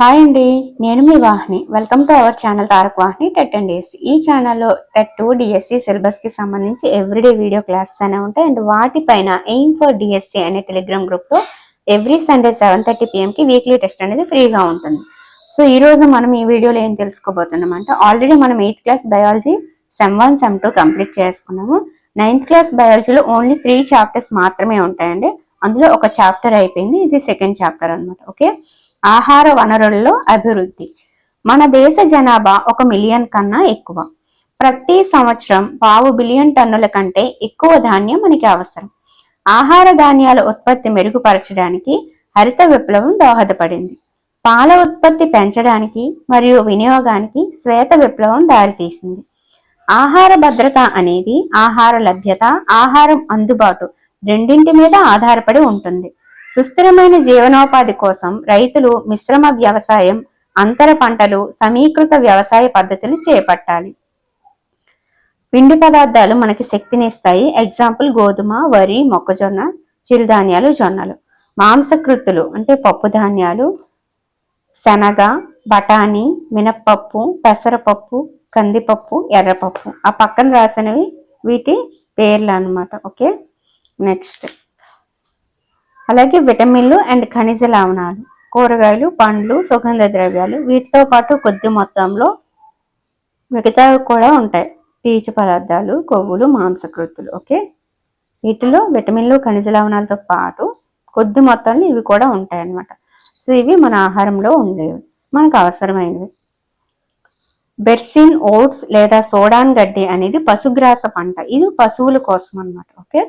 Hi అండి నేను మీ Vahini. Welcome to our channel Tarak Vahini TET and DSC ఈ ఛానల్లో టెట్ టూ డిఎస్సి సిలబస్కి సంబంధించి ఎవ్రీడే వీడియో క్లాసెస్ అనే ఉంటాయి. అండ్ వాటిపైన ఎయిమ్ ఫర్ డిఎస్సి అనే టెలిగ్రామ్ గ్రూప్లో ఎవ్రీ సండే సెవెన్ థర్టీ కి వీక్లీ టెస్ట్ అనేది ఫ్రీగా ఉంటుంది. సో ఈ రోజు మనం ఈ వీడియోలో ఏం తెలుసుకోబోతున్నాం అంటే ఆల్రెడీ మనం eighth class biology sem one sem two complete చేసుకున్నాము. నైన్త్ క్లాస్ బయాలజీలో ఓన్లీ త్రీ చాప్టర్స్ మాత్రమే ఉంటాయండి. అందులో ఒక చాప్టర్ అయిపోయింది ఇది సెకండ్ చాప్టర్ అనమాట ఓకే? ఆహార వనరుల్లో అభివృద్ధి. మన దేశ జనాభా ఒక మిలియన్ కన్నా ఎక్కువ. ప్రతి సంవత్సరం పావు బిలియన్ టన్నుల కంటే ఎక్కువ ధాన్యం మనకి అవసరం. ఆహార ధాన్యాల ఉత్పత్తి మెరుగుపరచడానికి హరిత విప్లవం దోహదపడింది. పాల ఉత్పత్తి పెంచడానికి మరియు వినియోగానికి శ్వేత విప్లవం దారితీసింది. ఆహార భద్రత అనేది ఆహార లభ్యత ఆహారం అందుబాటు రెండింటి మీద ఆధారపడి ఉంటుంది. సుస్థిరమైన జీవనోపాధి కోసం రైతులు మిశ్రమ వ్యవసాయం అంతర పంటలు సమీకృత వ్యవసాయ పద్ధతులు చేపట్టాలి. పిండి పదార్థాలు మనకి శక్తినిస్తాయి. ఎగ్జాంపుల్ గోధుమ వరి మొక్కజొన్న చిరుధాన్యాలు జొన్నలు. మాంసకృతులు అంటే పప్పు ధాన్యాలు శనగ బఠానీ మినప్పప్పు పెసరపప్పు కందిపప్పు ఎర్రపప్పు. ఆ పక్కన రాసినవి వీటి పేర్లు అనమాట ఓకే నెక్స్ట్ అలాగే విటమిన్లు అండ్ ఖనిజ లవణాలు కూరగాయలు పండ్లు సుగంధ ద్రవ్యాలు వీటితో పాటు కొద్ది మొత్తంలో మిగతా కూడా ఉంటాయి. పీచు పదార్థాలు కొవ్వులు మాంసకృతులు ఓకే? వీటిలో విటమిన్లు ఖనిజ లవణాలతో పాటు కొద్ది మొత్తంలో ఇవి కూడా ఉంటాయి అన్నమాట సో ఇవి మన ఆహారంలో ఉండేవి. మనకు అవసరమైనవి. బెర్సిన్ ఓట్స్ లేదా సోడాన్ గడ్డి అనేది పశుగ్రాస పంట. ఇది పశువుల కోసం అన్నమాట ఓకే?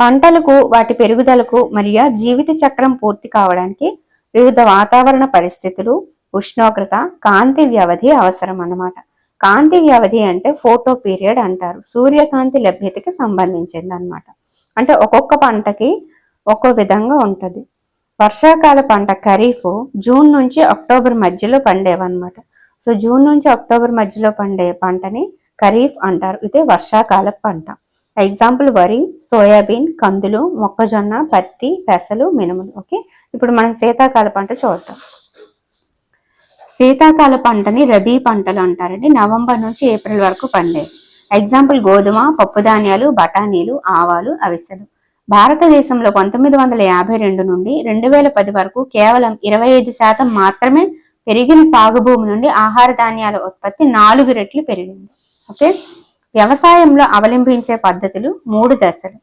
పంటలకు వాటి పెరుగుదలకు మరియు జీవిత చక్రం పూర్తి కావడానికి వివిధ వాతావరణ పరిస్థితులు ఉష్ణోగ్రత కాంతి వ్యవధి అవసరం అన్నమాట. కాంతి వ్యవధి అంటే ఫోటో పీరియడ్ అంటారు. సూర్యకాంతి లభ్యతకి సంబంధించింది అనమాట అంటే ఒక్కొక్క పంటకి ఒక్కో విధంగా ఉంటుంది. వర్షాకాల పంట ఖరీఫ్ జూన్ నుంచి అక్టోబర్ మధ్యలో పండేవన్నమాట. సో జూన్ నుంచి అక్టోబర్ మధ్యలో పండే పంటని ఖరీఫ్ అంటారు. ఇదే వర్షాకాల పంట. ఎగ్జాంపుల్ వరి సోయాబీన్ కందులు మొక్కజొన్న పత్తి పెసలు మినుములు. ఓకే ఇప్పుడు మనం శీతాకాల పంట చూద్దాం. శీతాకాల పంటని రబీ పంటలు అంటారండి. నవంబర్ నుంచి ఏప్రిల్ వరకు పండేవి ఎగ్జాంపుల్ గోధుమ పప్పు ధాన్యాలు బఠానీలు ఆవాలు అవిసెలు. భారతదేశంలో పంతొమ్మిది వందల యాభై రెండు నుండి రెండు వేల పది వరకు కేవలం ఇరవై ఐదు శాతం మాత్రమే పెరిగిన సాగు భూమి నుండి ఆహార ధాన్యాల ఉత్పత్తి నాలుగు రెట్లు పెరిగింది. ఓకే వ్యవసాయంలో అవలంబించే పద్ధతులు మూడు దశలు.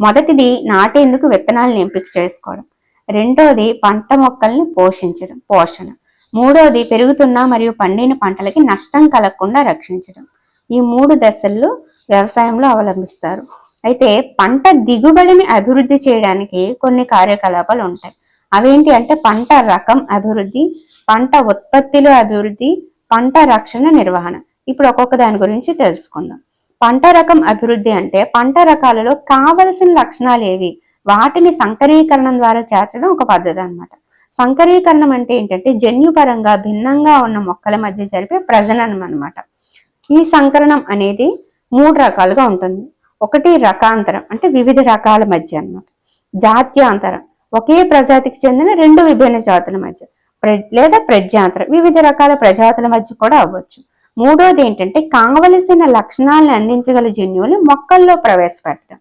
మొదటిది నాటేందుకు విత్తనాలను ఎంపిక చేసుకోవడం. రెండోది పంట మొక్కల్ని పోషించడం పోషణ. మూడోది పెరుగుతున్న మరియు పండిన పంటలకి నష్టం కలగకుండా రక్షించడం. ఈ మూడు దశల్లో వ్యవసాయంలో అవలంబిస్తారు. అయితే పంట దిగుబడిని అభివృద్ధి చేయడానికి కొన్ని కార్యకలాపాలు ఉంటాయి. అవేంటి అంటే పంట రకం అభివృద్ధి పంట ఉత్పత్తిలో అభివృద్ధి పంట రక్షణ నిర్వహణ. ఇప్పుడు ఒక్కొక్క దాని గురించి తెలుసుకుందాం. పంట రకం అభివృద్ధి అంటే పంట రకాలలో కావలసిన లక్షణాలు ఏవి? వాటిని సంకరీకరణం ద్వారా చేర్చడం ఒక పద్ధతి అనమాట సంకరీకరణం అంటే ఏంటంటే జన్యుపరంగా భిన్నంగా ఉన్న మొక్కల మధ్య జరిపే ప్రజననం అనమాట ఈ సంకరణం అనేది మూడు రకాలుగా ఉంటుంది. ఒకటి రకాంతరం అంటే వివిధ రకాల మధ్య అనమాట జాత్యాంతరం ఒకే ప్రజాతికి చెందిన రెండు విభిన్న జాతుల మధ్య. లేదా ప్రజాంతరం వివిధ రకాల ప్రజాతుల మధ్య కూడా అవ్వచ్చు. మూడోది ఏంటంటే కావలసిన లక్షణాలను అందించగల జన్యువులు మొక్కల్లో ప్రవేశపెట్టడం.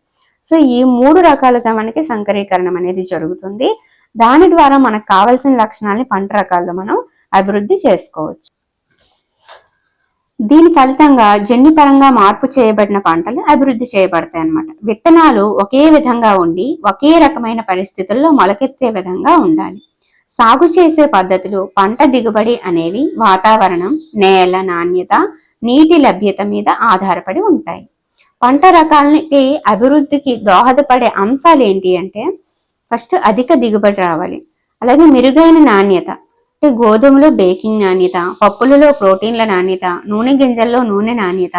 సో ఈ మూడు రకాలుగా మనకి సంకరీకరణం అనేది జరుగుతుంది. దాని ద్వారా మనకు కావలసిన లక్షణాలని పంట రకాల్లో మనం అభివృద్ధి చేసుకోవచ్చు. దీని ఫలితంగా జన్యుపరంగా మార్పు చేయబడిన పంటలు అభివృద్ధి చేయబడతాయి అన్నమాట. విత్తనాలు ఒకే విధంగా ఉండి ఒకే రకమైన పరిస్థితుల్లో మొలకెత్తే విధంగా ఉండాలి. సాగు చేసే పద్ధతులు పంట దిగుబడి అనేవి వాతావరణం నేల నాణ్యత నీటి లభ్యత మీద ఆధారపడి ఉంటాయి. పంట రకాలకి అభివృద్ధికి దోహదపడే అంశాలు ఏంటి అంటే ఫస్ట్ అధిక దిగుబడి రావాలి. అలాగే మెరుగైన నాణ్యత అంటే గోధుమలో బేకింగ్ నాణ్యత పప్పులలో ప్రోటీన్ల నాణ్యత నూనె గింజల్లో నూనె నాణ్యత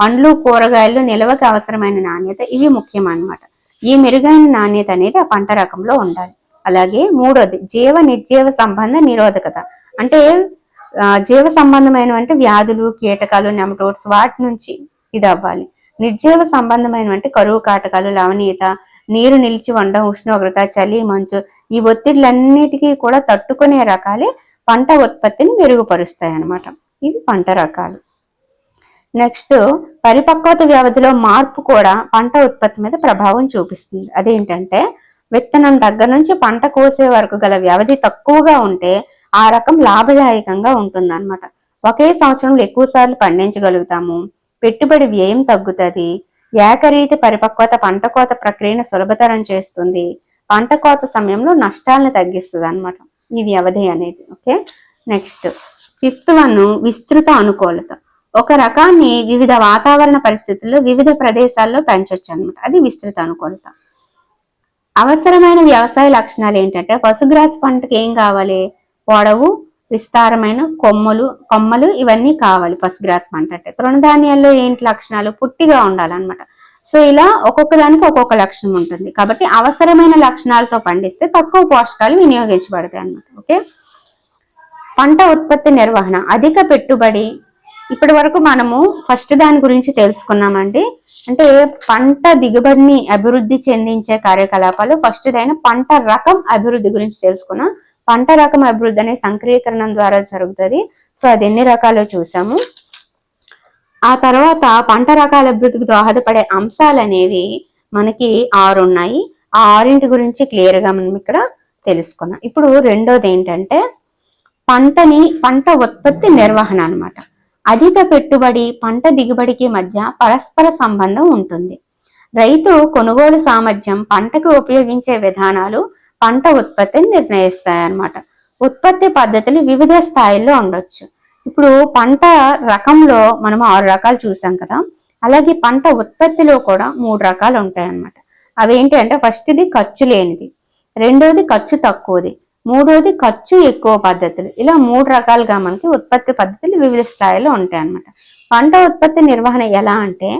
పండ్లు కూరగాయలు నిల్వకి అవసరమైన నాణ్యత ఇవి ముఖ్యం అన్నమాట ఈ మెరుగైన నాణ్యత అనేది ఆ పంట రకంలో ఉండాలి. అలాగే మూడోది జీవ నిర్జీవ సంబంధ నిరోధకత. అంటే జీవ సంబంధమైన అంటే వ్యాధులు కీటకాలు నెమటోడ్స్ వాటి నుంచి ఇది అవ్వాలి నిర్జీవ సంబంధమైన అంటే కరువు కాటకాలు లవణీయత నీరు నిలిచి ఉండడం ఉష్ణోగ్రత చలి మంచు ఈ ఒత్తిడిలన్నిటికీ కూడా తట్టుకునే రకాలే పంట ఉత్పత్తిని మెరుగుపరుస్తాయి అన్నమాట ఇవి పంట రకాలు. నెక్స్ట్ పరిపక్వత వ్యవధిలో మార్పు కూడా పంట ఉత్పత్తి మీద ప్రభావం చూపిస్తుంది. అదేంటంటే విత్తనం దగ్గర నుంచి పంట కోసే వరకు గల వ్యవధి తక్కువగా ఉంటే ఆ రకం లాభదాయకంగా ఉంటుందన్నమాట. ఒకే సంవత్సరంలో ఎక్కువ సార్లు పండించగలుగుతాము. పెట్టుబడి వ్యయం తగ్గుతుంది. ఏకరీతి పరిపక్వత పంట కోత ప్రక్రియను సులభతరం చేస్తుంది. పంట కోత సమయంలో నష్టాలను తగ్గిస్తుంది అనమాట ఈ వ్యవధి అనేది. ఓకే? నెక్స్ట్. ఫిఫ్త్ వన్ విస్తృత అనుకూలత. ఒక రకాన్ని వివిధ వాతావరణ పరిస్థితుల్లో వివిధ ప్రదేశాల్లో పెంచవచ్చు అనమాట అది విస్తృత అనుకూలత. అవసరమైన వ్యవసాయ లక్షణాలు ఏంటంటే పశుగ్రాస పంటకి ఏం కావాలి? పొడవు విస్తారమైన కొమ్మలు కొమ్మలు ఇవన్నీ కావాలి పశుగ్రాస్ పంట అంటే. తృణధాన్యాల్లో ఏంటి లక్షణాలు? పుట్టిగా ఉండాలన్నమాట. సో ఇలా ఒక్కొక్క దానికి ఒక్కొక్క లక్షణం ఉంటుంది. కాబట్టి అవసరమైన లక్షణాలతో పండిస్తే తక్కువ పోషకాలు వినియోగించబడతాయి అన్నమాట ఓకే? పంట ఉత్పత్తి నిర్వహణ అధిక పెట్టుబడి ఇప్పటి వరకు మనము ఫస్ట్ దాని గురించి తెలుసుకున్నామండి. అంటే పంట దిగుబడిని అభివృద్ధి చెందించే కార్యకలాపాలు ఫస్ట్ దైన పంట రకం అభివృద్ధి గురించి తెలుసుకున్నాం. పంట రకం అభివృద్ధి అనే సంక్రీకరణం ద్వారా జరుగుతుంది. సో అది ఎన్ని రకాలు చూసాము. ఆ తర్వాత పంట రకాల అభివృద్ధికి దోహదపడే అంశాలు అనేవి మనకి ఆరు ఉన్నాయి. ఆ ఆరింటి గురించి క్లియర్గా మనం ఇక్కడ తెలుసుకున్నాం. ఇప్పుడు రెండోది ఏంటంటే పంటని పంట ఉత్పత్తి నిర్వహణ అనమాట అధిక పెట్టుబడి పంట దిగుబడికి మధ్య పరస్పర సంబంధం ఉంటుంది. రైతు కొనుగోలు సామర్థ్యం పంటకు ఉపయోగించే విధానాలు పంట ఉత్పత్తిని నిర్ణయిస్తాయన్నమాట. ఉత్పత్తి పద్ధతులు వివిధ స్థాయిల్లో ఉండొచ్చు. ఇప్పుడు పంట రకంలో మనం ఆరు రకాలు చూసాం కదా. అలాగే పంట ఉత్పత్తిలో కూడా మూడు రకాలు ఉంటాయన్నమాట. అవి అవేంటి అంటే ఫస్ట్ది ఖర్చు లేనిది రెండోది ఖర్చు తక్కువది. మూడోది ఖర్చు ఎక్కువ పద్ధతులు. ఇలా మూడు రకాలుగా మనకి ఉత్పత్తి పద్ధతులు వివిధ స్థాయిలో ఉంటాయి అన్నమాట. పంట ఉత్పత్తి నిర్వహణ ఎలా అంటే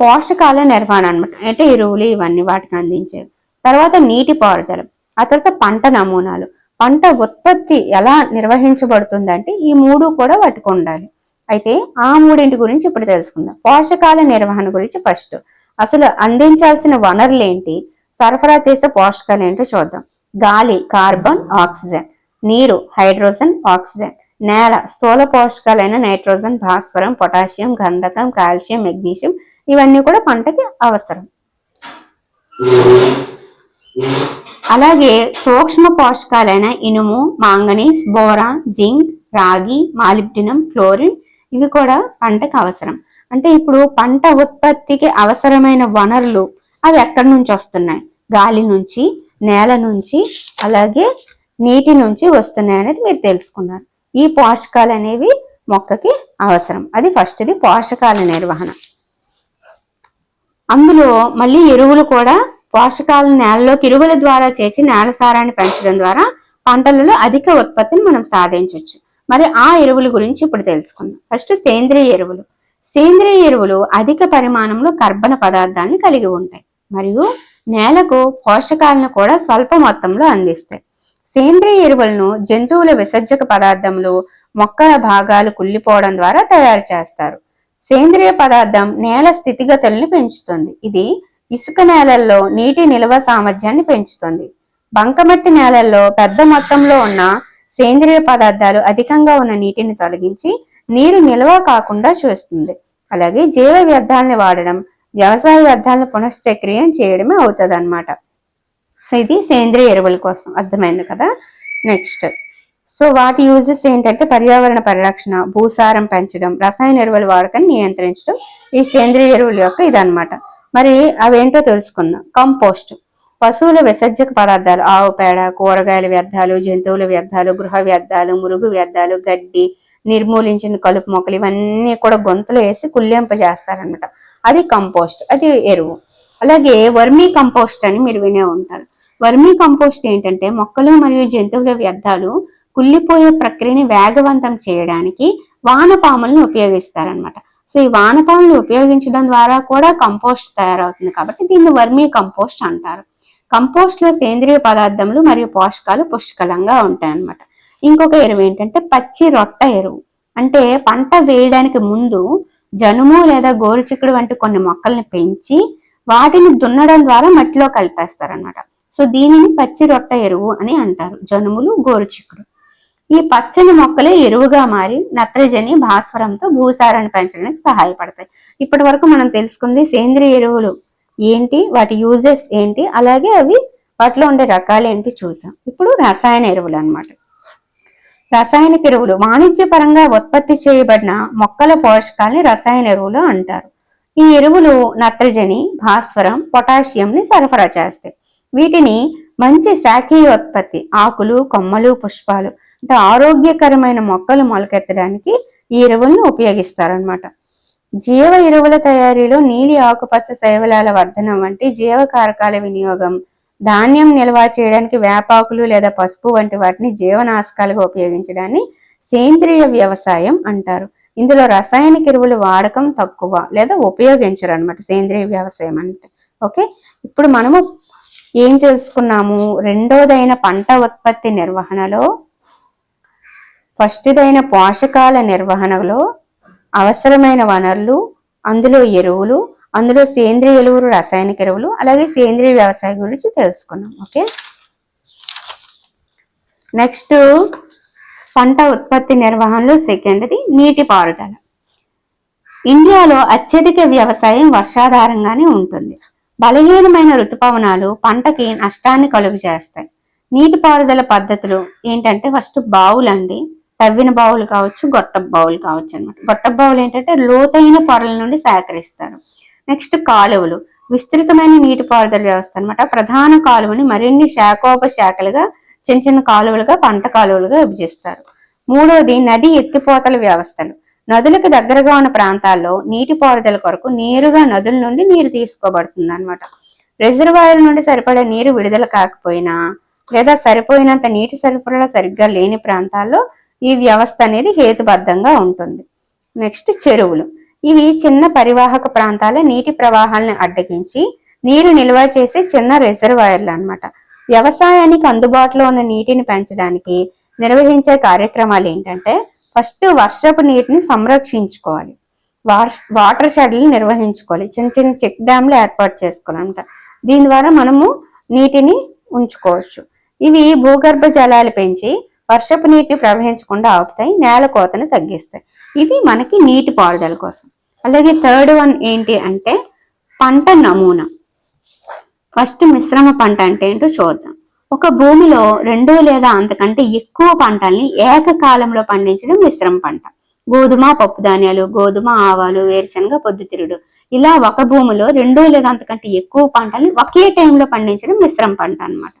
పోషకాల నిర్వహణ అనమాట అంటే ఎరువులు ఇవన్నీ వాటికి అందించేవి తర్వాత నీటి పారుదల. ఆ తర్వాత పంట నమూనాలు. పంట ఉత్పత్తి ఎలా నిర్వహించబడుతుందంటే ఈ మూడు కూడా వాటికి ఉండాలి. అయితే ఆ మూడింటి గురించి ఇప్పుడు తెలుసుకుందాం. పోషకాల నిర్వహణ గురించి ఫస్ట్. అసలు అందించాల్సిన వనరులు ఏంటి సరఫరా చేసే పోషకాలు ఏంటో చూద్దాం. గాలి కార్బన్ ఆక్సిజన్. నీరు హైడ్రోజన్ ఆక్సిజన్. నేల స్థూల పోషకాలైన నైట్రోజన్ భాస్వరం పొటాషియం గంధకం కాల్షియం మెగ్నీషియం ఇవన్నీ కూడా పంటకి అవసరం. అలాగే సూక్ష్మ పోషకాలైన ఇనుము మాంగనీస్ బోరా జింక్ రాగి మాలిబ్డినం క్లోరిన్ ఇవి కూడా పంటకు అవసరం. అంటే ఇప్పుడు పంట ఉత్పత్తికి అవసరమైన వనరులు అవి ఎక్కడి నుంచి వస్తున్నాయి? గాలి నుంచి నేల నుంచి అలాగే నీటి నుంచి వస్తున్నాయి అనేది మీరు తెలుసుకున్నారు. ఈ పోషకాలు అనేవి మొక్కకి అవసరం. అది ఫస్ట్ది పోషకాల నిర్వహణ. అందులో మళ్ళీ ఎరువులు కూడా పోషకాలను నేలలోకి ఎరువుల ద్వారా చేర్చి నేల సారాన్ని పెంచడం ద్వారా పంటలలో అధిక ఉత్పత్తిని మనం సాధించవచ్చు మరి ఆ ఎరువుల గురించి ఇప్పుడు తెలుసుకుందాం. ఫస్ట్ సేంద్రియ ఎరువులు. సేంద్రియ ఎరువులు అధిక పరిమాణంలో కర్బన పదార్థాన్ని కలిగి ఉంటాయి. మరియు నేలకు పోషకాలను కూడా స్వల్ప మొత్తంలో అందిస్తాయి. సేంద్రియ ఎరువులను జంతువుల విసర్జక పదార్థములు మొక్కల భాగాలు కుళ్ళిపోవడం ద్వారా తయారు చేస్తారు. సేంద్రియ పదార్థం నేల స్థితిగతుల్ని పెంచుతుంది. ఇది ఇసుక నేలల్లో నీటి నిల్వ సామర్థ్యాన్ని పెంచుతుంది. బంకమట్టి నేలల్లో పెద్ద మొత్తంలో ఉన్న సేంద్రియ పదార్థాలు అధికంగా ఉన్న నీటిని తొలగించి నీరు నిల్వ కాకుండా చూస్తుంది. అలాగే జీవ వ్యర్థాలని వాడడం వ్యవసాయ వ్యర్థాలను పునశ్చక్రియం చేయడమే అవుతుంది అనమాట సో ఇది సేంద్రియ ఎరువుల కోసం అర్థమైంది కదా? నెక్స్ట్. సో వాటి యూజెస్ ఏంటంటే పర్యావరణ పరిరక్షణ భూసారం పెంచడం రసాయన ఎరువుల వాడకాన్ని నియంత్రించడం ఈ సేంద్రియ ఎరువుల యొక్క ఇదనమాట మరి అవేంటో తెలుసుకుందాం. కంపోస్ట్. పశువుల విసర్జక పదార్థాలు ఆవు పేడ కూరగాయల వ్యర్థాలు జంతువుల వ్యర్థాలు గృహ వ్యర్థాలు మురుగు వ్యర్థాలు గడ్డి నిర్మూలించిన కలుపు మొక్కలు ఇవన్నీ కూడా గొంతులు వేసి కుళ్ళింప చేస్తారనమాట అది కంపోస్ట్ అది ఎరువు. అలాగే వర్మీ కంపోస్ట్ అని మీరు వినే ఉంటారు. వర్మీ కంపోస్ట్ ఏంటంటే మొక్కలు మరియు జంతువుల వ్యర్థాలు కుళ్ళిపోయే ప్రక్రియని వేగవంతం చేయడానికి వానపాములను ఉపయోగిస్తారనమాట సో ఈ వానపాములు ఉపయోగించడం ద్వారా కూడా కంపోస్ట్ తయారవుతుంది కాబట్టి దీన్ని వర్మీ కంపోస్ట్ అంటారు. కంపోస్ట్లో సేంద్రియ పదార్థములు మరియు పోషకాలు పుష్కలంగా ఉంటాయి అన్నమాట ఇంకొక ఎరువు ఏంటంటే పచ్చి రొట్ట ఎరువు. అంటే పంట వేయడానికి ముందు జనుము లేదా గోరుచిక్కుడు వంటి కొన్ని మొక్కల్ని పెంచి వాటిని దున్నడం ద్వారా మట్టిలో కలిపేస్తారనమాట సో దీనిని పచ్చి రొట్ట ఎరువు అని అంటారు. జనుములు గోరుచిక్కుడు. ఈ పచ్చని మొక్కలే ఎరువుగా మారి నత్రజని భాస్వరంతో భూసారాన్ని పెంచడానికి సహాయపడతాయి. ఇప్పటి వరకు మనం తెలుసుకుంది సేంద్రియ ఎరువులు ఏంటి వాటి యూజెస్ ఏంటి అలాగే అవి వాటిలో ఉండే రకాలు ఏంటి చూసాం. ఇప్పుడు రసాయన ఎరువులు అనమాట రసాయనిక ఎరువులు వాణిజ్యపరంగా ఉత్పత్తి చేయబడిన మొక్కల పోషకాల్ని రసాయన ఎరువులు అంటారు. ఈ ఎరువులు నత్రజని భాస్వరం పొటాషియంని సరఫరా చేస్తాయి. వీటిని మంచి శాఖీయ ఉత్పత్తి ఆకులు కొమ్మలు పుష్పాలు అంటే ఆరోగ్యకరమైన మొక్కలు మొలకెత్తడానికి ఈ ఎరువులను ఉపయోగిస్తారనమాట జీవ ఎరువుల తయారీలో నీలి ఆకుపచ్చ శైవలాల వర్ధనం వంటి జీవకారకాల వినియోగం ధాన్యం నిల్వ చేయడానికి వేపాకులు లేదా పసుపు వంటి వాటిని జీవనాశకాలుగా ఉపయోగించడాన్ని సేంద్రియ వ్యవసాయం అంటారు. ఇందులో రసాయనిక ఎరువులు వాడకం తక్కువ లేదా ఉపయోగించరు అనమాట సేంద్రియ వ్యవసాయం అంటే. ఓకే? ఇప్పుడు మనము ఏం తెలుసుకున్నాము? రెండోదైన పంట ఉత్పత్తి నిర్వహణలో ఫస్ట్దైన పోషకాల నిర్వహణలో అవసరమైన వనరులు అందులో ఎరువులు అందులో సేంద్రియ ఎరువులు రసాయనిక ఎరువులు అలాగే సేంద్రియ వ్యవసాయం గురించి తెలుసుకున్నాం ఓకే? నెక్స్ట్ పంట ఉత్పత్తి నిర్వహణలో సెకండ్ది నీటిపారుదల ఇండియాలో అత్యధిక వ్యవసాయం వర్షాధారంగానే ఉంటుంది. బలహీనమైన ఋతుపవనాలు పంటకి నష్టాన్ని కలుగు చేస్తాయి. నీటిపారుదల పద్ధతులు ఏంటంటే ఫస్ట్ బావులండి తవ్విన బావులు కావచ్చు గొట్ట బావులు కావచ్చు అనమాట గొట్ట బావులు ఏంటంటే లోతైన పొరల నుండి సేకరిస్తారు. నెక్స్ట్ కాలువలు. విస్తృతమైన నీటిపారుదల వ్యవస్థ అనమాట ప్రధాన కాలువని మరిన్ని శాఖోపశాఖలుగా చిన్న చిన్న కాలువలుగా పంట కాలువలుగా విభజిస్తారు. మూడవది నది ఎత్తిపోతల వ్యవస్థలు. నదులకు దగ్గరగా ఉన్న ప్రాంతాల్లో నీటిపారుదల కొరకు నేరుగా నదుల నుండి నీరు తీసుకోబడుతుంది అనమాట రిజర్వాయర్ నుండి సరిపడే నీరు విడుదల కాకపోయినా లేదా సరిపోయినంత నీటి సరఫరా సరిగ్గా లేని ప్రాంతాల్లో ఈ వ్యవస్థ అనేది హేతుబద్ధంగా ఉంటుంది. నెక్స్ట్ చెరువులు. ఇవి చిన్న పరివాహక ప్రాంతాల నీటి ప్రవాహాలను అడ్డగించి నీరు నిల్వ చేసే చిన్న రిజర్వాయర్లు అనమాట వ్యవసాయానికి అందుబాటులో ఉన్న నీటిని పెంచడానికి నిర్వహించే కార్యక్రమాలు ఏంటంటే ఫస్ట్ వర్షపు నీటిని సంరక్షించుకోవాలి. వాటర్ షెడ్లు నిర్వహించుకోవాలి. చిన్న చిన్న చెక్ డ్యామ్లు ఏర్పాటు చేసుకోవాలంట దీని ద్వారా మనము నీటిని ఉంచుకోవచ్చు. ఇవి భూగర్భ జలాలు పెంచి వర్షపు నీటిని ప్రవహించకుండా ఆపుతాయి నేల కోతను తగ్గిస్తాయి. ఇది మనకి నీటి పారుదల కోసం. అలాగే థర్డ్ వన్ ఏంటి అంటే పంట నమూనా. ఫస్ట్ మిశ్రమ పంట అంటే ఏంటో చూద్దాం. ఒక భూమిలో రెండు లేదా అంతకంటే ఎక్కువ పంటల్ని ఏకకాలంలో పండించడం మిశ్రమ పంట. గోధుమ పప్పు ధాన్యాలు గోధుమ ఆవాలు వేరుశనగ పొద్దుతిరుడు ఇలా ఒక భూమిలో రెండు లేదా అంతకంటే ఎక్కువ పంటల్ని ఒకే టైంలో పండించడం మిశ్రమ పంట అనమాట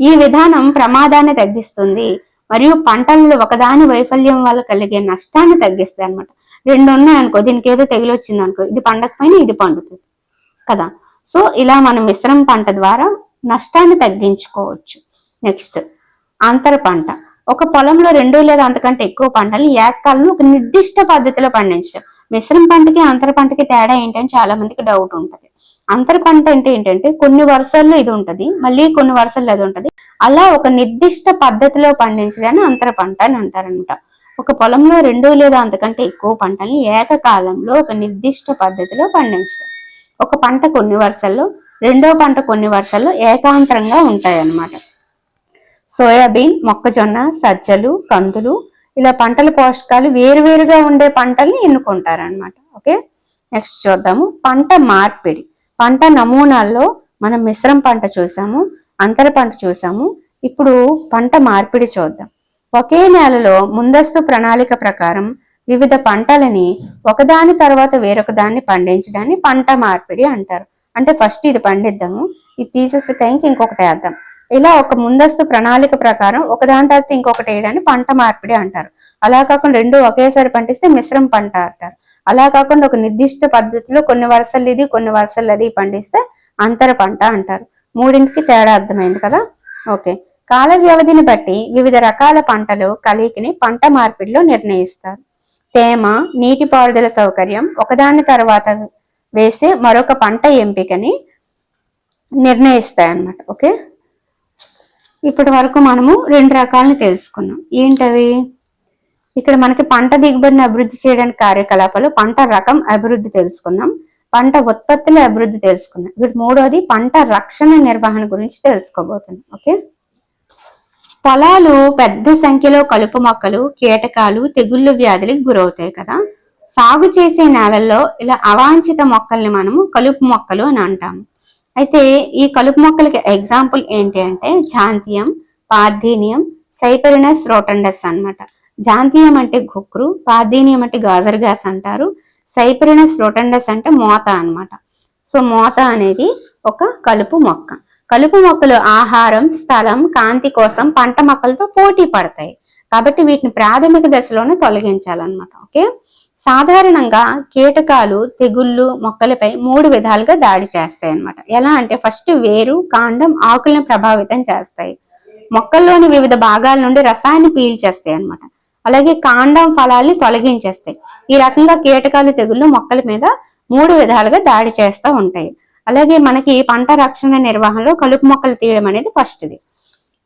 ఈ విధానం ప్రమాదాన్ని తగ్గిస్తుంది. మరియు పంటల్లో ఒకదాని వైఫల్యం వల్ల కలిగే నష్టాన్ని తగ్గిస్తుంది అనమాట రెండు ఉన్నాయనుకో దీనికి ఏదో తెగులు వచ్చింది అనుకో ఇది పండకపోయినా ఇది పండుతుంది. కదా? సో ఇలా మనం మిశ్రమ పంట ద్వారా నష్టాన్ని తగ్గించుకోవచ్చు. నెక్స్ట్ అంతర పంట. ఒక పొలంలో రెండు లేదా అంతకంటే ఎక్కువ పంటలు ఏకకాలంలో ఒక నిర్దిష్ట పద్ధతిలో పండించడం. మిశ్రమ పంటకి అంతర పంటకి తేడా ఏంటని చాలా మందికి డౌట్ ఉంటుంది. అంతర పంట అంటే ఏంటంటే కొన్ని వరుసల్లో ఇది ఉంటుంది మళ్ళీ కొన్ని వరుసల్లో అది ఉంటుంది. అలా ఒక నిర్దిష్ట పద్ధతిలో పండించడాన్ని అంతర పంట అని అంటారనమాట. ఒక పొలంలో రెండు లేదా అంతకంటే ఎక్కువ పంటల్ని ఏకకాలంలో ఒక నిర్దిష్ట పద్ధతిలో పండించడం. ఒక పంట కొన్ని వరుసల్లో రెండో పంట కొన్ని వర్షాల్లో ఏకాంతరంగా ఉంటాయన్నమాట. సోయాబీన్ మొక్కజొన్న సజ్జలు కందులు ఇలా పంటల పోషకాలు వేరువేరుగా ఉండే పంటల్ని ఎన్నుకుంటారనమాట ఓకే? నెక్స్ట్ చూద్దాము. పంట మార్పిడి. పంట నమూనాల్లో మనం మిశ్రం పంట చూసాము అంతర పంట చూసాము. ఇప్పుడు పంట మార్పిడి చూద్దాం. ఒకే నేలలో ముందస్తు ప్రణాళిక ప్రకారం వివిధ పంటలని ఒకదాని తర్వాత వేరొక దాన్ని పండించడాన్ని పంట మార్పిడి అంటారు. అంటే ఫస్ట్ ఇది పండిద్దాము ఇది తీసేసే టైంకి ఇంకొకటి వేద్దాం. ఇలా ఒక ముందస్తు ప్రణాళిక ప్రకారం ఒకదాని తర్వాత ఇంకొకటి వేయడాన్ని పంట మార్పిడి అంటారు. అలా కాకుండా రెండు ఒకేసారి పండిస్తే మిశ్రమ పంట అంటారు. అలా కాకుండా ఒక నిర్దిష్ట పద్ధతిలో కొన్ని వరుసలు ఇది కొన్ని వరుసలు అది పండిస్తే అంతర పంట అంటారు. మూడింటికి తేడా అర్థమైంది కదా? ఓకే. కాల వ్యవధిని బట్టి వివిధ రకాల పంటలు కలికిని పంట మార్పిడిలో నిర్ణయిస్తారు. తేమ నీటిపారుదల సౌకర్యం ఒకదాని తర్వాత వేసే మరొక పంట ఎంపికని నిర్ణయిస్తాయి అన్నమాట ఓకే? ఇప్పటి వరకు మనము రెండు రకాలని తెలుసుకున్నాం. ఏంటవి? ఇక్కడ మనకి పంట దిగుబడిని అభివృద్ధి చేయడానికి కార్యకలాపాలు పంట రకం అభివృద్ధి తెలుసుకున్నాం పంట ఉత్పత్తుల అభివృద్ధి తెలుసుకున్నాం ఇప్పుడు మూడోది పంట రక్షణ నిర్వహణ గురించి తెలుసుకోబోతున్నాం. ఓకే? పొలాలు పెద్ద సంఖ్యలో కలుపు మొక్కలు కీటకాలు తెగుళ్ళు వ్యాధులకు గురవుతాయి కదా. సాగు చేసే నేలల్లో ఇలా అవాంఛిత మొక్కల్ని మనము కలుపు మొక్కలు అని అంటాము. అయితే ఈ కలుపు మొక్కలకి ఎగ్జాంపుల్ ఏంటి అంటే జాంతియం పార్థీనియం సైపరినస్ రోటండస్ అన్నమాట. జాంతియం అంటే గుక్రు పార్థీనియం అంటే గాజర్ గ్యాస్ అంటారు సైప్రినస్ రొటండస్ అంటే మోత అన్నమాట. సో మోత అనేది ఒక కలుపు మొక్క. కలుపు మొక్కలు ఆహారం స్థలం కాంతి కోసం పంట మొక్కలతో పోటీ పడతాయి. కాబట్టి వీటిని ప్రాథమిక దశలోనే తొలగించాలన్నమాట ఓకే? సాధారణంగా కీటకాలు తెగుళ్ళు మొక్కలపై మూడు విధాలుగా దాడి చేస్తాయి అన్నమాట. ఎలా అంటే ఫస్ట్ వేరు కాండం ఆకులను ప్రభావితం చేస్తాయి. మొక్కల్లోని వివిధ భాగాల నుండి రసాయన పీల్చేస్తాయి అన్నమాట. అలాగే కాండం ఫలాల్ని తొలగించేస్తాయి. ఈ రకంగా కీటకాలు తెగుళ్ళు మొక్కల మీద మూడు విధాలుగా దాడి చేస్తూ ఉంటాయి. అలాగే మనకి పంట రక్షణ నిర్వహణలో కలుపు మొక్కలు తీయడం అనేది ఫస్ట్ది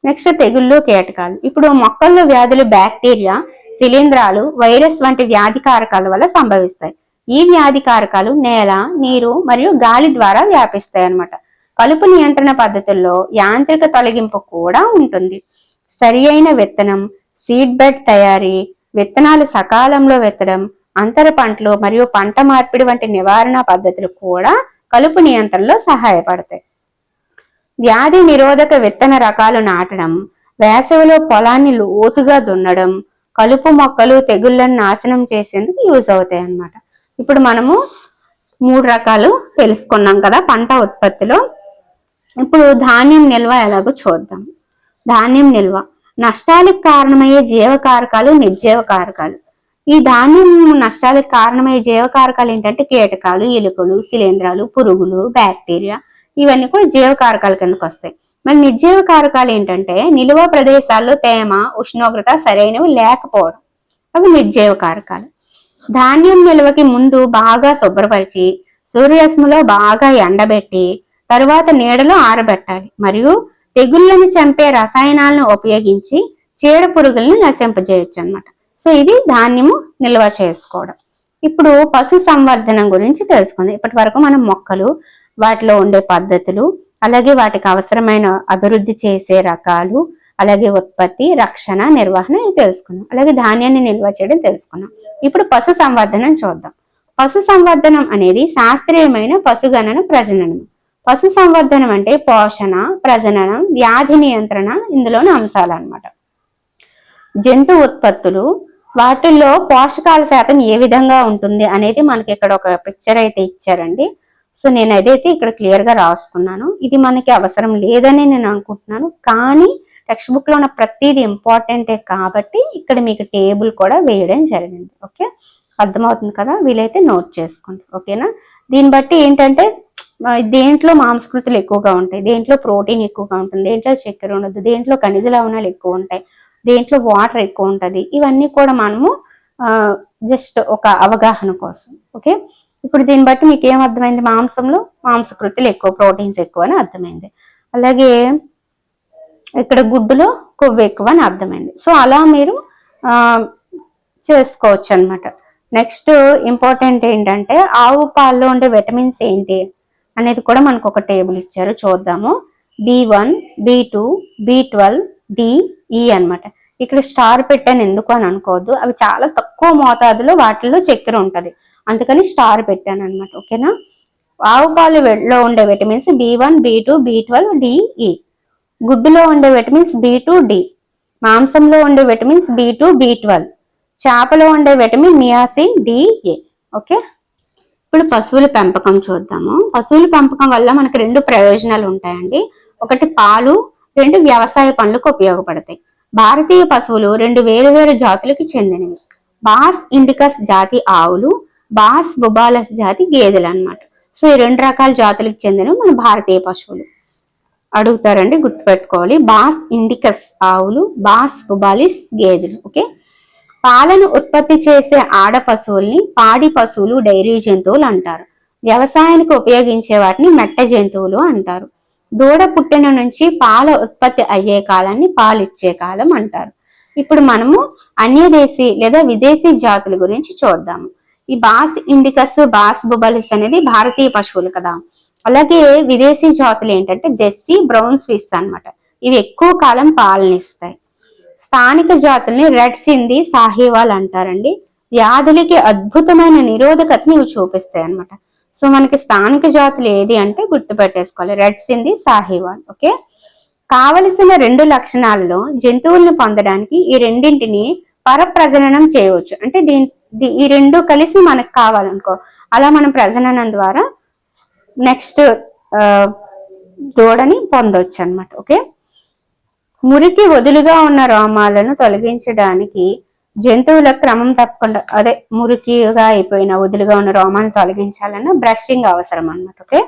నెక్స్ట్ తెగుళ్ళు కీటకాలు. ఇప్పుడు మొక్కల్లో వ్యాధులు బ్యాక్టీరియా శిలీంధ్రాలు వైరస్ వంటి వ్యాధి కారకాల వల్ల సంభవిస్తాయి. ఈ వ్యాధి కారకాలు నేల నీరు మరియు గాలి ద్వారా వ్యాపిస్తాయి అన్నమాట. కలుపు నియంత్రణ పద్ధతుల్లో యాంత్రిక తొలగింపు కూడా ఉంటుంది. సరి అయిన విత్తనం సీడ్ బెడ్ తయారీ విత్తనాలు సకాలంలో విత్తడం అంతర పంటలు మరియు పంట మార్పిడి వంటి నివారణ పద్ధతులు కూడా కలుపు నియంత్రణలో సహాయపడతాయి. వ్యాధి నిరోధక విత్తన రకాలు నాటడం వేసవిలో పొలాన్ని లోతుగా దున్నడం కలుపు మొక్కలు తెగుళ్ళను నాశనం చేసేందుకు యూజ్ అవుతాయి అన్నమాట. ఇప్పుడు మనము మూడు రకాలు తెలుసుకున్నాం కదా పంట ఉత్పత్తిలో. ఇప్పుడు ధాన్యం నిల్వ ఎలాగో చూద్దాం. ధాన్యం నిల్వ. నష్టాలకు కారణమయ్యే జీవకారకాలు నిర్జీవ కారకాలు ఈ ధాన్యం నష్టాలకు కారణమయ్యే జీవకారకాలు ఏంటంటే కీటకాలు ఎలుకలు శిలీంధ్రాలు పురుగులు బ్యాక్టీరియా ఇవన్నీ కూడా జీవకారకాల కిందకు వస్తాయి. మరి నిర్జీవ కారకాలు ఏంటంటే నిలువ ప్రదేశాల్లో తేమ ఉష్ణోగ్రత సరైనవి లేకపోవడం. అవి నిర్జీవ కారకాలు ధాన్యం నిల్వకి ముందు బాగా శుభ్రపరిచి సూర్యరశ్మిలో బాగా ఎండబెట్టి తరువాత నీడలో ఆరబెట్టాలి. మరియు తెగుళ్ళని చంపే రసాయనాలను ఉపయోగించి చీడ పురుగుల్ని నశింపజేయచ్చు అనమాట సో ఇది ధాన్యము నిల్వ చేసుకోవడం. ఇప్పుడు పశు సంవర్ధనం గురించి తెలుసుకుందాం. ఇప్పటి వరకు మనం మొక్కలు వాటిలో ఉండే పద్ధతులు అలాగే వాటికి అవసరమైన అభివృద్ధి చేసే రకాలు అలాగే ఉత్పత్తి రక్షణ నిర్వహణ తెలుసుకున్నాం. అలాగే ధాన్యాన్ని నిల్వ చేయడం తెలుసుకున్నాం. ఇప్పుడు పశు సంవర్ధనం చూద్దాం. పశు సంవర్ధనం అనేది శాస్త్రీయమైన పశుగణన ప్రజననం. పశు సంవర్ధనం అంటే పోషణ ప్రజననం వ్యాధి నియంత్రణ ఇందులోని అంశాలు అనమాట జంతు ఉత్పత్తులు వాటిల్లో పోషకాల శాతం ఏ విధంగా ఉంటుంది అనేది మనకి ఇక్కడ ఒక పిక్చర్ అయితే ఇచ్చారండి. సో నేను అదైతే ఇక్కడ క్లియర్గా రాసుకున్నాను. ఇది మనకి అవసరం లేదని నేను అనుకుంటున్నాను. కానీ టెక్స్ట్ బుక్లో ఉన్న ప్రతిదీ ఇంపార్టెంటే కాబట్టి ఇక్కడ మీకు టేబుల్ కూడా వేయడం జరిగింది. ఓకే? అర్థమవుతుంది కదా? వీలైతే నోట్ చేసుకోండి. ఓకేనా? దీన్ని బట్టి ఏంటంటే దేంట్లో మాంసకృతులు ఎక్కువగా ఉంటాయి దేంట్లో ప్రోటీన్ ఎక్కువగా ఉంటుంది దేంట్లో చక్కెర ఉండదు దేంట్లో ఖనిజ లవణాలు ఎక్కువ ఉంటాయి దేంట్లో వాటర్ ఎక్కువ ఉంటుంది ఇవన్నీ కూడా మనము జస్ట్ ఒక అవగాహన కోసం ఓకే? ఇప్పుడు దీన్ని బట్టి మీకు ఏం అర్థమైంది మాంసంలో? మాంసకృతులు ఎక్కువ ప్రోటీన్స్ ఎక్కువ అని అర్థమైంది. అలాగే ఇక్కడ గుడ్డులో కొవ్వు ఎక్కువ అని అర్థమైంది. సో అలా మీరు చేసుకోవచ్చు అనమాట నెక్స్ట్ ఇంపార్టెంట్ ఏంటంటే ఆవు పాల్లో ఉండే విటమిన్స్ ఏంటి? అనేది కూడా మనకు ఒక టేబుల్ ఇచ్చారు. చూద్దాము. B one B two B twelve D E అనమాట ఇక్కడ స్టార్ పెట్టాను ఎందుకు అని అనుకోవద్దు. అవి చాలా తక్కువ మోతాదులో వాటిల్లో చక్కెర ఉంటుంది. అందుకని స్టార్ పెట్టాను అనమాట ఓకేనా? ఆవు పాలులో ఉండే vitamins B one B two B twelve D E గుడ్డులో ఉండే విటమిన్స్ బి టూ డి. మాంసంలో ఉండే vitamins B two B twelve. చేపలో ఉండే విటమిన్ మియాసిన్ డిఏ ఓకే? ఇప్పుడు పశువుల పెంపకం చూద్దాము. పశువుల పెంపకం వల్ల మనకి రెండు ప్రయోజనాలు ఉంటాయండి. ఒకటి పాలు రెండు వ్యవసాయ పనులకు ఉపయోగపడతాయి. భారతీయ పశువులు రెండు వేరు వేరు జాతులకు చెందినవి. బాస్ ఇండికస్ జాతి ఆవులు బాస్ బుబాలస్ జాతి గేదెలు అనమాట సో ఈ రెండు రకాల జాతులకు చెందినవి మన భారతీయ పశువులు. అడుగుతారండి గుర్తుపెట్టుకోవాలి. బాస్ ఇండికస్ ఆవులు బాస్ బుబాలిస్ గేదెలు ఓకే? పాలను ఉత్పత్తి చేసే ఆడ పశువుల్ని పాడి పశువులు డైరీ జంతువులు అంటారు. వ్యవసాయానికి ఉపయోగించే వాటిని మెట్ట జంతువులు అంటారు. దూడ పుట్టిన నుంచి పాల ఉత్పత్తి అయ్యే కాలాన్ని పాలిచ్చే కాలం అంటారు. ఇప్పుడు మనము అన్యదేశీ లేదా విదేశీ జాతుల గురించి చూద్దాము. ఈ బాస్ ఇండికస్ బాస్ బుబలిస్ అనేది భారతీయ పశువులు కదా. అలాగే విదేశీ జాతులు ఏంటంటే జెర్సీ బ్రౌన్ స్విస్ అన్నమాట. ఇవి ఎక్కువ కాలం పాలనిస్తాయి. స్థానిక జాతుల్ని రెడ్ సింధి సాహివాల్ అంటారండి. వ్యాధులకి అద్భుతమైన నిరోధకతని ఇవి చూపిస్తాయి అన్నమాట. సో మనకి స్థానిక జాతులు ఏది అంటే గుర్తుపెట్టేసుకోవాలి. Red Sindhi Sahiwal okay? కావలసిన రెండు లక్షణాలలో జంతువుల్ని పొందడానికి ఈ రెండింటిని పరప్రజననం చేయవచ్చు. అంటే దీని ఈ రెండు కలిసి మనకు కావాలనుకో. అలా మనం ప్రజననం ద్వారా నెక్స్ట్ దూడని పొందవచ్చు అన్నమాట ఓకే? మురికి వదులుగా ఉన్న రోమాలను తొలగించడానికి జంతువుల క్రమం తప్పకుండా అదే మురికిగా అయిపోయిన వదులుగా ఉన్న రోమాలను తొలగించాలన్నా బ్రషింగ్ అవసరం అన్నమాట ఓకే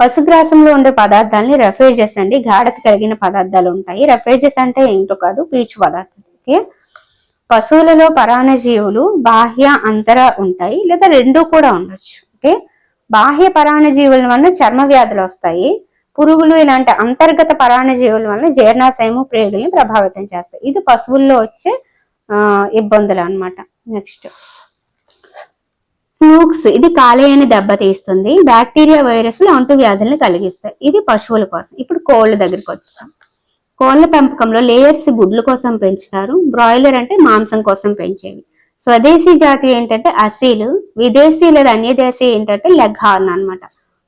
పశుగ్రాసంలో ఉండే పదార్థాలని రఫేజెస్ అండి గాఢత కలిగిన పదార్థాలు ఉంటాయి. రఫేజెస్ అంటే ఏంటో కాదు పీచు పదార్థాలు ఓకే పశువులలో పరాణజీవులు బాహ్య అంతర ఉంటాయి లేదా రెండు కూడా ఉండొచ్చు ఓకే బాహ్య పరాణజీవుల వల్ల చర్మ వ్యాధులు వస్తాయి. పురుగులు ఇలాంటి అంతర్గత పరాణజీవుల వల్ల జీర్ణాశయము ప్రేగుల్ని ప్రభావితం చేస్తాయి. ఇది పశువుల్లో వచ్చే ఇబ్బందులు అన్నమాట. నెక్స్ట్ స్నూక్స్ ఇది కాలేయాన్ని దెబ్బతీస్తుంది. బ్యాక్టీరియా వైరస్లు అంటు వ్యాధుల్ని కలిగిస్తాయి. ఇది పశువుల కోసం. ఇప్పుడు కోళ్ళ దగ్గరికి వచ్చాం. కోళ్ళ పెంపకంలో లేయర్స్ గుడ్ల కోసం పెంచుతారు. బ్రాయిలర్ అంటే మాంసం కోసం పెంచేవి. స్వదేశీ జాతి ఏంటంటే అసీలు విదేశీ లేదా అన్యదేశీ ఏంటంటే లెగ్ హార్న్ అనమాట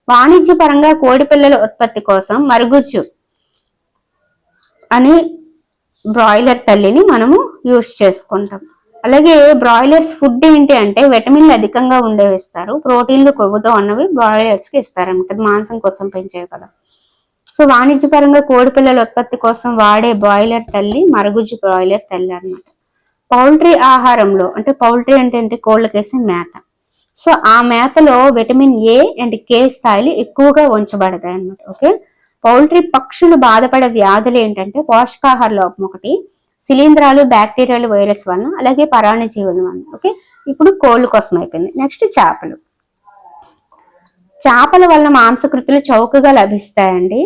వాణిజ్యపరంగా కోడి పిల్లల ఉత్పత్తి కోసం మరుగుజ్జు అని బ్రాయిలర్ తల్లిని మనము యూస్ చేసుకుంటాం. అలాగే బ్రాయిలర్స్ ఫుడ్ ఏంటి అంటే విటమిన్లు అధికంగా ఉండేవి ఇస్తారు. ప్రోటీన్లు కొవ్వుతో ఉన్నవి బ్రాయిలర్స్కి ఇస్తారన్నమాట మాంసం కోసం పెంచేవి కదా. సో వాణిజ్యపరంగా కోడి పిల్లల ఉత్పత్తి కోసం వాడే బాయిలర్ తల్లి మరుగుజ్జు బ్రాయిలర్ తల్లి అనమాట పౌల్ట్రీ ఆహారంలో అంటే పౌల్ట్రీ అంటే ఏంటి? కోళ్ళకేసే మేత. సో ఆ మేతలో విటమిన్ ఏ అండ్ కే స్థాయిలు ఎక్కువగా ఉంచబడతాయి అన్నమాట ఓకే? పౌల్ట్రీ పక్షులు బాధపడే వ్యాధులు ఏంటంటే పోషకాహార లోపం ఒకటి శిలీంధ్రాలు బ్యాక్టీరియాలు వైరస్ వలన అలాగే పరాణజీవుల వలన ఓకే? ఇప్పుడు కోళ్ళు కోసం అయిపోయింది. నెక్స్ట్ చేపలు. చేపల వల్ల మాంసకృతులు చౌకగా లభిస్తాయండి.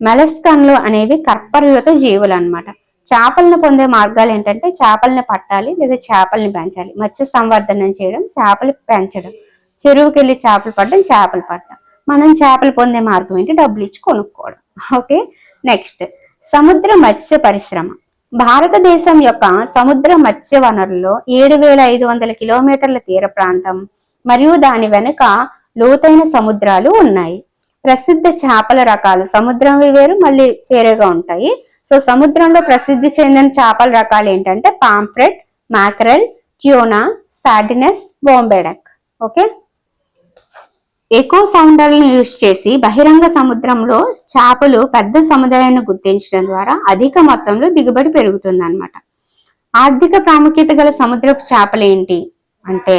మెలస్కన్లు అనేవి కర్పరయుత జీవులు అనమాట చేపలను పొందే మార్గాలు ఏంటంటే చేపల్ని పట్టాలి లేదా చేపల్ని పెంచాలి. మత్స్య సంవర్ధనం చేయడం చేపలు పెంచడం చెరువుకి వెళ్ళి చేపలు పట్టడం చేపలు పట్టడం. మనం చేపలు పొందే మార్గం ఏంటి? డబ్బులు ఇచ్చి కొనుక్కోవడం. ఓకే? నెక్స్ట్ సముద్ర మత్స్య పరిశ్రమ. భారతదేశం యొక్క సముద్ర మత్స్య వనరుల్లో ఏడు వేల ఐదు వందల కిలోమీటర్ల తీర ప్రాంతం మరియు దాని వెనుక లోతైన సముద్రాలు ఉన్నాయి. ప్రసిద్ధ చేపల రకాలు సముద్రం వేరు మళ్ళీ వేరేగా ఉంటాయి. సో సముద్రంలో ప్రసిద్ధి చెందిన చేపల రకాలు ఏంటంటే pomfret mackerel tuna sardines Bombay duck. Okay? Echo సౌండర్లను use చేసి బహిరంగ సముద్రంలో చేపలు పెద్ద సముదాయాన్ని గుర్తించడం ద్వారా అధిక మొత్తంలో దిగుబడి పెరుగుతుంది అనమాట ఆర్థిక ప్రాముఖ్యత గల సముద్రపు చేపలు ఏంటి? అంటే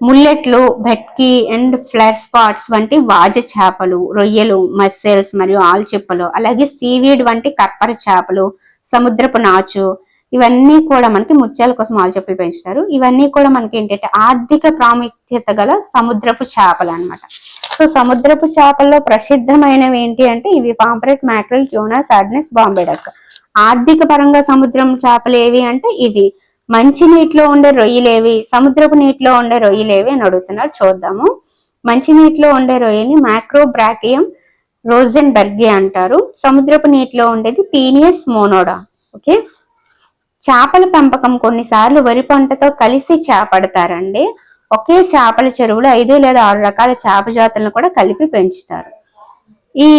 ముల్లెట్లు భెట్కి అండ్ ఫ్లర్ స్పాట్స్ వంటి వాజ చేపలు రొయ్యలు మస్సెల్స్ మరియు ఆల్చిప్పలు అలాగే సీవీడ్ వంటి కప్పర చేపలు సముద్రపు నాచు ఇవన్నీ కూడా మనకి ముత్యాల కోసం ఆల్చిప్పలు పెంచుతారు. ఇవన్నీ కూడా మనకి ఏంటంటే ఆర్థిక ప్రాముఖ్యత గల సముద్రపు చేపలు అన్నమాట. సో సముద్రపు చేపల్లో ప్రసిద్ధమైనవి ఏంటి అంటే ఇవి pomfret mackerel tuna sardines Bombay duck ఆర్థిక పరంగా సముద్రం చేపలు ఏవి అంటే ఇవి. మంచి నీటిలో ఉండే రొయ్యలేవి సముద్రపు నీటిలో ఉండే రొయ్యలేవి అని అడుగుతున్నారు. చూద్దాము. మంచి నీటిలో ఉండే రొయ్యని మ్యాక్రో బ్రాకియం రోజెన్ బెర్గే అంటారు. సముద్రపు నీటిలో ఉండేది పీనియస్ మోనోడా ఓకే? చేపల పెంపకం కొన్నిసార్లు వరి పంటతో కలిసి చేపడతారండి. ఒకే చేపల చెరువులో ఐదు లేదా ఆరు రకాల చేప జాతులను కూడా కలిపి పెంచుతారు. ఈ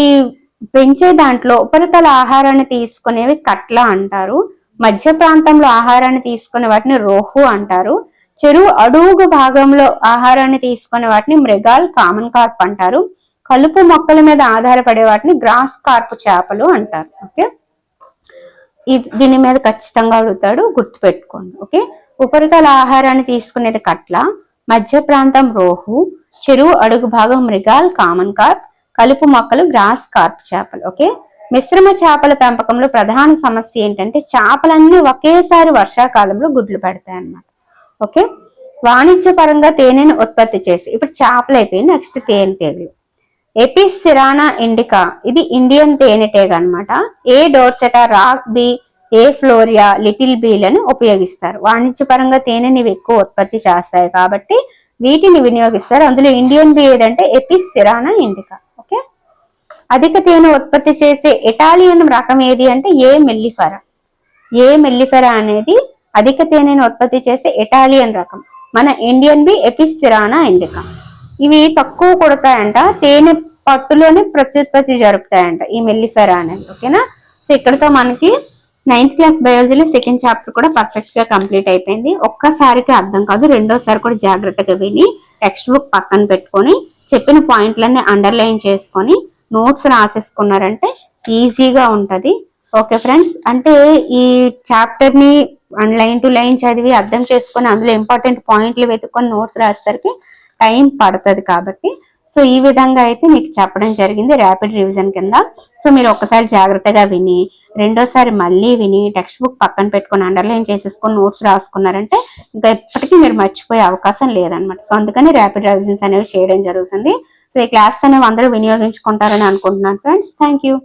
పెంచే దాంట్లో ఉపరితల ఆహారాన్ని తీసుకునేవి కట్ల అంటారు. మధ్య ప్రాంతంలో ఆహారాన్ని తీసుకునే వాటిని రోహు అంటారు. చెరువు అడుగు భాగంలో ఆహారాన్ని తీసుకునే వాటిని మృగాల్ కామన్ కార్ప్ అంటారు. కలుపు మొక్కల మీద ఆధారపడే వాటిని గ్రాస్ కార్ప్ చేపలు అంటారు. ఓకే? ఇది- దీని మీద ఖచ్చితంగా అడుగుతాడు గుర్తుపెట్టుకోండి. ఓకే? ఉపరితల ఆహారాన్ని తీసుకునేది కట్ల మధ్య ప్రాంతం రోహు చెరువు అడుగు భాగం మృగాల్ కామన్ కార్ప్ కలుపు మొక్కలు గ్రాస్ కార్ప్ చేపలు. ఓకే? మిశ్రమ చేపల పెంపకంలో ప్రధాన సమస్య ఏంటంటే చేపలన్నీ ఒకేసారి వర్షాకాలంలో గుడ్లు పెడతాయి అన్నమాట. ఓకే? వాణిజ్యపరంగా తేనెను ఉత్పత్తి చేసి ఇప్పుడు చేపలు అయిపోయి నెక్స్ట్ తేనెటీగలు ఎపిస్ సిరానా ఇండికా ఇది ఇండియన్ తేనెటీగ అనమాట A dorsata rock bee A florea little బీలను ఉపయోగిస్తారు. వాణిజ్యపరంగా తేనెని ఎక్కువ ఉత్పత్తి చేస్తాయి కాబట్టి వీటిని వినియోగిస్తారు. అందులో ఇండియన్ బీ ఏదంటే ఎపిస్ సిరానా ఇండికా. అధిక తేనె ఉత్పత్తి చేసే ఇటాలియన్ రకం ఏది అంటే ఏ మెల్లిఫెరా. ఏ మెల్లిఫెరా అనేది అధిక తేనెను ఉత్పత్తి చేసే ఇటాలియన్ రకం. మన ఇండియన్ బి ఎపిస్తిరానా ఇండికా ఇవి తక్కువ కొడతాయంట తేనె పట్టులోనే ప్రత్యుత్పత్తి జరుపుతాయంట ఈ మెల్లిఫెరా అనేది ఓకేనా? సో ఇక్కడతో మనకి నైన్త్ క్లాస్ బయాలజీలో సెకండ్ చాప్టర్ కూడా పర్ఫెక్ట్గా కంప్లీట్ అయిపోయింది. ఒక్కసారికి అర్థం కాదు రెండోసారి కూడా జాగ్రత్తగా విని టెక్స్ట్ బుక్ పక్కన పెట్టుకొని చెప్పిన పాయింట్లన్నీ అండర్లైన్ చేసుకొని నోట్స్ రాసేసుకున్నారంటే ఈజీగా ఉంటుంది. ఓకే ఫ్రెండ్స్ అంటే ఈ చాప్టర్ని లైన్ టు లైన్ చదివి అర్థం చేసుకొని అందులో ఇంపార్టెంట్ పాయింట్లు వెతుక్కొని నోట్స్ రాసేసరికి టైం పడుతుంది కాబట్టి. సో ఈ విధంగా అయితే మీకు చెప్పడం జరిగింది ర్యాపిడ్ రివిజన్ కింద. సో మీరు ఒక్కసారి జాగ్రత్తగా విని రెండోసారి మళ్ళీ విని టెక్స్ట్ బుక్ పక్కన పెట్టుకొని అండర్లైన్ చేసేసుకొని నోట్స్ రాసుకున్నారంటే ఇంకా ఎప్పటికీ మీరు మర్చిపోయే అవకాశం లేదనమాట సో అందుకని ర్యాపిడ్ రివిజన్స్ అనేవి చేయడం జరుగుతుంది. సో ఈ క్లాస్ అనేవి అందరూ వినియోగించుకుంటారని అనుకుంటున్నాను. Friends thank you